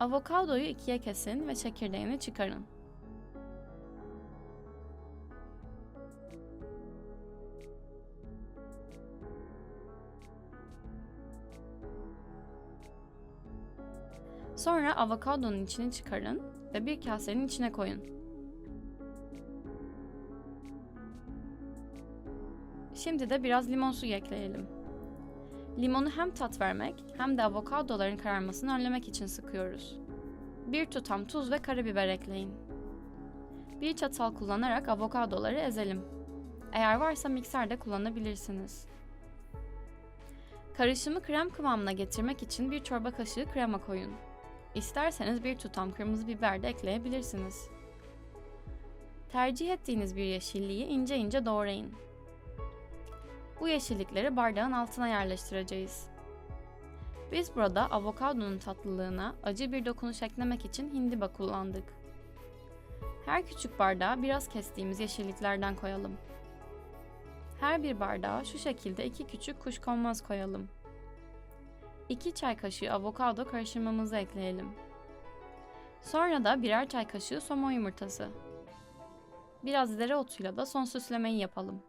Avokadoyu ikiye kesin ve çekirdeğini çıkarın. Sonra avokadonun içini çıkarın ve bir kasenin içine koyun. Şimdi de biraz limon suyu ekleyelim. Limonu hem tat vermek hem de avokadoların kararmasını önlemek için sıkıyoruz. Bir tutam tuz ve karabiber ekleyin. Bir çatal kullanarak avokadoları ezelim. Eğer varsa mikser de kullanabilirsiniz. Karışımı krem kıvamına getirmek için bir çorba kaşığı krema koyun. İsterseniz bir tutam kırmızı biber de ekleyebilirsiniz. Tercih ettiğiniz bir yeşilliği ince ince doğrayın. Bu yeşillikleri bardağın altına yerleştireceğiz. Biz burada avokadonun tatlılığına acı bir dokunuş eklemek için hindiba kullandık. Her küçük bardağa biraz kestiğimiz yeşilliklerden koyalım. Her bir bardağa şu şekilde iki küçük kuşkonmaz koyalım. 2 çay kaşığı avokado karıştırmamızı ekleyelim. Sonra da birer çay kaşığı somon yumurtası. Biraz dereotuyla da son süslemeyi yapalım.